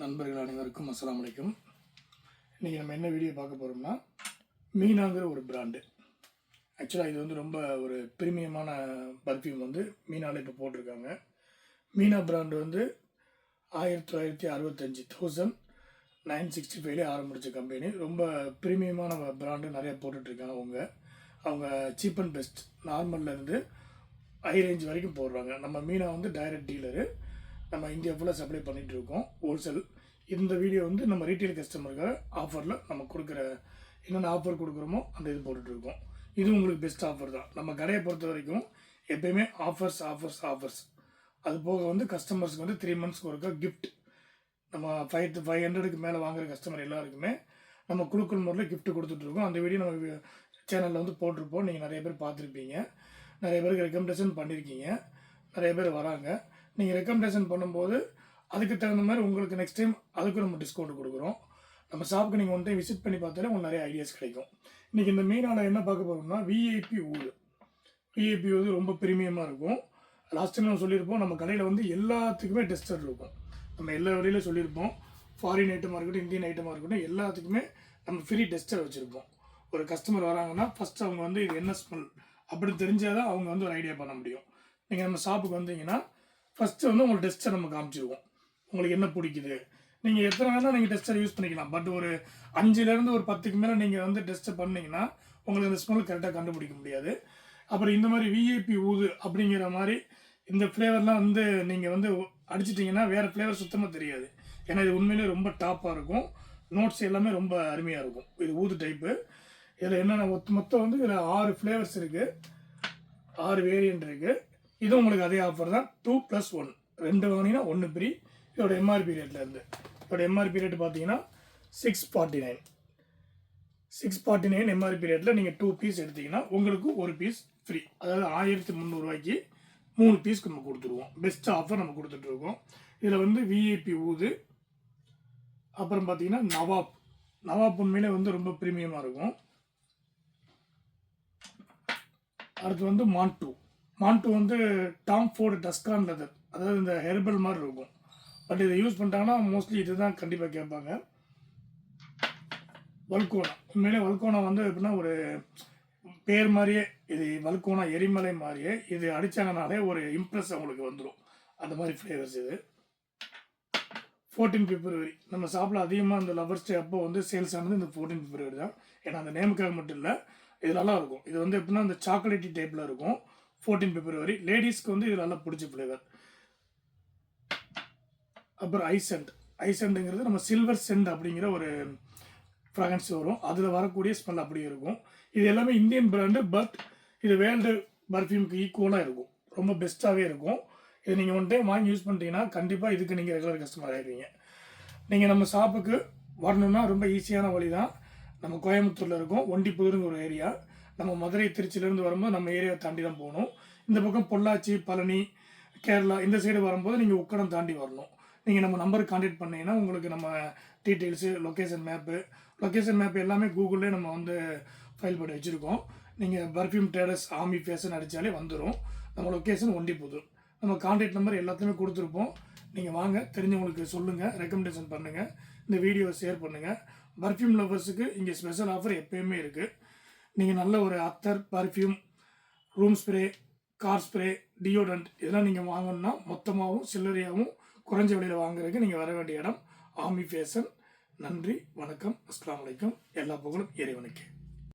நண்பர்கள் அனைவருக்கும் அஸ்லாம் வலைக்கும் இன்றைக்கி நம்ம என்ன வீடியோ பார்க்க போகிறோம்னா மீனாங்கிற ஒரு பிராண்டு ஆக்சுவலாக இது வந்து ரொம்ப ஒரு பிரீமியமான பர்ஃப்யூம் வந்து மீனாவில் இப்போ போட்டிருக்காங்க. மீனா பிராண்டு வந்து ஆயிரத்தி தொள்ளாயிரத்தி அறுபத்தஞ்சி தௌசண்ட் நைன் சிக்ஸ்டி ஃபைவ்லேயே ஆரம்பித்த கம்பெனி ரொம்ப பிரீமியமான பிராண்டு நிறையா போட்டுட்ருக்காங்க அவங்க. அவங்க சீப் அண்ட் பெஸ்ட் நார்மல்லேருந்து ஹை ரேஞ்ச் வரைக்கும் போடுறாங்க. நம்ம மீனா வந்து டைரக்ட் டீலரு நம்ம இந்தியா ஃபுல்லாக சப்ளை பண்ணிகிட்டு இருக்கோம் ஹோல்சேல் இந்த வீடியோ வந்து நம்ம ரீட்டைல் கஸ்டமருக்காக ஆஃபரில் நம்ம கொடுக்குற என்னென்ன ஆஃபர் கொடுக்குறோமோ அந்த இது போட்டுட்ருக்கோம் இது உங்களுக்கு பெஸ்ட் ஆஃபர் தான். நம்ம கடையை பொறுத்த வரைக்கும் எப்பயுமே ஆஃபர்ஸ் ஆஃபர்ஸ் ஆஃபர்ஸ் அது போக வந்து கஸ்டமர்ஸ்க்கு வந்து த்ரீ மந்த்ஸ்க்கு ஒருக்கா கிஃப்ட் நம்ம ஃபைவ் ஃபைவ் ஹண்ட்ரடுக்கு மேலே வாங்குற கஸ்டமர் எல்லாருக்குமே நம்ம குழுக்கள் முறையில் கிஃப்ட் கொடுத்துட்ருக்கோம் அந்த வீடியோ நம்ம சேனலில் வந்து போட்டிருப்போம். நீங்கள் நிறைய பேர் பார்த்துருப்பீங்க. நிறைய பேருக்கு ரெக்கமெண்டேஷன் பண்ணியிருக்கீங்க நிறைய பேர் வராங்க. நீங்கள் ரெக்கமெண்டேஷன் பண்ணும்போது அதுக்கு தகுந்த மாதிரி உங்களுக்கு நெக்ஸ்ட் டைம் அதுக்கும் நம்ம டிஸ்கவுண்ட் கொடுக்குறோம். நம்ம ஷாப்புக்கு நீங்கள் ஒன் டைம் விசிட் பண்ணி பார்த்தாலே உங்களுக்கு நிறைய ஐடியாஸ் கிடைக்கும். இன்றைக்கி இந்த மெயினான என்ன பார்க்க போகிறோம்னா விஐபி ஊடு விஐபி வந்து ரொம்ப பிரீமியமாக இருக்கும். லாஸ்ட் டைம் நம்ம சொல்லியிருப்போம் நம்ம கடையில் வந்து எல்லாத்துக்குமே டெஸ்டர் இருக்கும். நம்ம எல்லா வழியிலும் சொல்லியிருப்போம். ஃபாரின் ஐட்டமாக இருக்கட்டும் இந்தியன் ஐட்டமாக இருக்கட்டும் எல்லாத்துக்குமே நம்ம ஃப்ரீ டெஸ்டர் வச்சுருப்போம். ஒரு கஸ்டமர் வராங்கன்னா ஃபஸ்ட்டு அவங்க வந்து இது என்ன ஸ்மெல் அப்படின்னு தெரிஞ்சால் தான் அவங்க வந்து ஒரு ஐடியா பண்ண முடியும். நீங்கள் நம்ம ஷாப்புக்கு வந்தீங்கன்னா ஃபஸ்ட்டு வந்து உங்களுக்கு டெஸ்ட்டை நம்ம காமிச்சிருவோம். உங்களுக்கு என்ன பிடிக்குது? நீங்கள் எத்தனை வேணால் நீங்கள் டெஸ்டர் யூஸ் பண்ணிக்கலாம். பட் ஒரு அஞ்சுலேருந்து ஒரு பத்துக்கு மேலே நீங்கள் வந்து டெஸ்ட்டை பண்ணிங்கன்னா உங்களுக்கு அந்த ஸ்மெல் கரெக்டாக கண்டுபிடிக்க முடியாது. அப்புறம் இந்த மாதிரி விஐபி ஊது அப்படிங்கிற மாதிரி இந்த ஃப்ளேவர்லாம் வந்து நீங்கள் வந்து அடிச்சிட்டிங்கன்னா வேறு ஃப்ளேவர் சுத்தமாக தெரியாது. ஏன்னா இது உண்மையிலேயே ரொம்ப டாப்பாக இருக்கும். நோட்ஸ் எல்லாமே ரொம்ப அருமையாக இருக்கும். இது ஊது டைப்பு இதில் என்னென்ன மொத்த மொத்தம் வந்து இதில் ஆறு ஃப்ளேவர்ஸ் இருக்குது ஆறு வேரியன்ட் இருக்குது இது உங்களுக்கு அதே ஆஃபர் தான். டூ ப்ளஸ் ஒன் ரெண்டு வாங்கினீங்கன்னா ஒன்று ஃப்ரீ இதோட எம்ஆர்பி ரேட்லேருந்து இதோட எம்ஆர்பி ரேட் பார்த்தீங்கன்னா six forty nine six forty nine MRP ரேட்டில் நீங்கள் டூ பீஸ் எடுத்தீங்கன்னா உங்களுக்கு ஒரு பீஸ் ஃப்ரீ அதாவது ஆயிரத்தி முந்நூறுரூவாய்க்கு மூணு பீஸ்க்கு நம்ம கொடுத்துருவோம். பெஸ்ட் ஆஃபர் நம்ம கொடுத்துட்ருக்கோம் இதில் வந்து விஐபி ஊது அப்புறம் பார்த்தீங்கன்னா நவாப். நவாப் உண்மையிலே வந்து ரொம்ப ப்ரீமியமாக இருக்கும். அடுத்து வந்து மான்டூ மான்டூ வந்து டாம் ஃபோர்டு டஸ்கான் லெதர் அதாவது இந்த ஹெர்பல் மாதிரி இருக்கும். பட் இதை யூஸ் பண்ணிட்டாங்கன்னா மோஸ்ட்லி இதுதான் கண்டிப்பாக கேட்பாங்க. வல்கோனா. உண்மையிலே வல்கோனா வந்து எப்படின்னா ஒரு பேர் மாதிரியே இது வல்கோனா எரிமலை மாதிரியே இது அடித்தாங்கனாலே ஒரு இம்ப்ரெஸ் அவங்களுக்கு வந்துடும் அந்த மாதிரி ஃப்ளேவர்ஸ் இது. ஃபோர்டீன் பிப்ரவரி நம்ம ஷாப்பில் அதிகமாக இந்த லவர்ஸ் டே அப்போ வந்து சேல்ஸ் ஆனது இந்த ஃபோர்டீன் பிப்ரவரி தான். ஏன்னா அந்த நேமுக்காக மட்டும் இல்லை இது நல்லா இருக்கும். இது வந்து எப்படின்னா அந்த சாக்லேட்டி டைப்பில் இருக்கும். ஃபோர்டீன் பிப்ரவரி லேடிஸ்க்கு வந்து இது நல்லா பிடிச்ச ஃப்ளேவர் அப்புறம் ஐசென்ட் ஐசென்ட்டுங்கிறது நம்ம சில்வர் சென்ட் அப்படிங்கிற ஒரு ஃப்ராகன்ஸ் வரும். அதில் வரக்கூடிய ஸ்மெல் அப்படி இருக்கும். இது எல்லாமே இந்தியன் பிராண்டு பட் இது வேர்ல்டு பர்ஃப்யூமுக்கு ஈக்குவலாக இருக்கும். ரொம்ப பெஸ்ட்டாகவே இருக்கும். இது நீங்கள் ஒன் டைம் வாங்கி யூஸ் பண்ணிட்டீங்கன்னா கண்டிப்பாக இதுக்கு நீங்கள் ரெகுலர் கஸ்டமர் ஆகிடுவீங்க நீங்கள் நம்ம ஷாப்புக்கு வரணும்னா ரொம்ப ஈஸியான வழி தான் நம்ம கோயம்புத்தூரில் இருக்கோம். ஒண்டிப்புதூருங்க ஒரு ஏரியா நம்ம மதுரை திருச்சியிலேருந்து வரும்போது நம்ம ஏரியாவை தாண்டி தான் போகணும். இந்த பக்கம் பொள்ளாச்சி பழனி கேரளா இந்த சைடு வரும்போது நீங்கள் உக்கடம் தாண்டி வரணும். நீங்கள் நம்ம நம்பருக்கு காண்டாக்ட் பண்ணீங்கன்னா உங்களுக்கு நம்ம details location map location map எல்லாமே கூகுள்லேயே நம்ம வந்து ஃபைல் பண்ணி வச்சுருக்கோம். நீங்கள் பர்ஃப்யூம் டேடஸ் ஆமி ஃபேஷன் அடித்தாலே வந்துடும் நம்ம லொக்கேஷன் ஒண்டிப்புதூர் நம்ம காண்டாக்ட் நம்பர் எல்லாத்தையுமே கொடுத்துருப்போம். நீங்கள் வாங்க தெரிஞ்சவங்களுக்கு சொல்லுங்கள் ரெக்கமெண்டேஷன் பண்ணுங்கள் இந்த வீடியோ ஷேர் பண்ணுங்கள் பர்ஃப்யூம் லவர்ஸுக்கு இங்கே ஸ்பெஷல் ஆஃபர் எப்பயுமே இருக்குது நீங்கள் நல்ல ஒரு அத்தர் perfume room spray car spray deodorant இதெல்லாம் நீங்கள் வாங்கணும்னா மொத்தமாகவும் சில்லறையாகவும் குறைஞ்ச விலையில் வாங்குறதுக்கு நீங்கள் வர வேண்டிய இடம் ஆமி ஃபேஷன் நன்றி வணக்கம் அஸ்லாம் வலைக்கம் எல்லா புகழும் இறைவனுக்கே.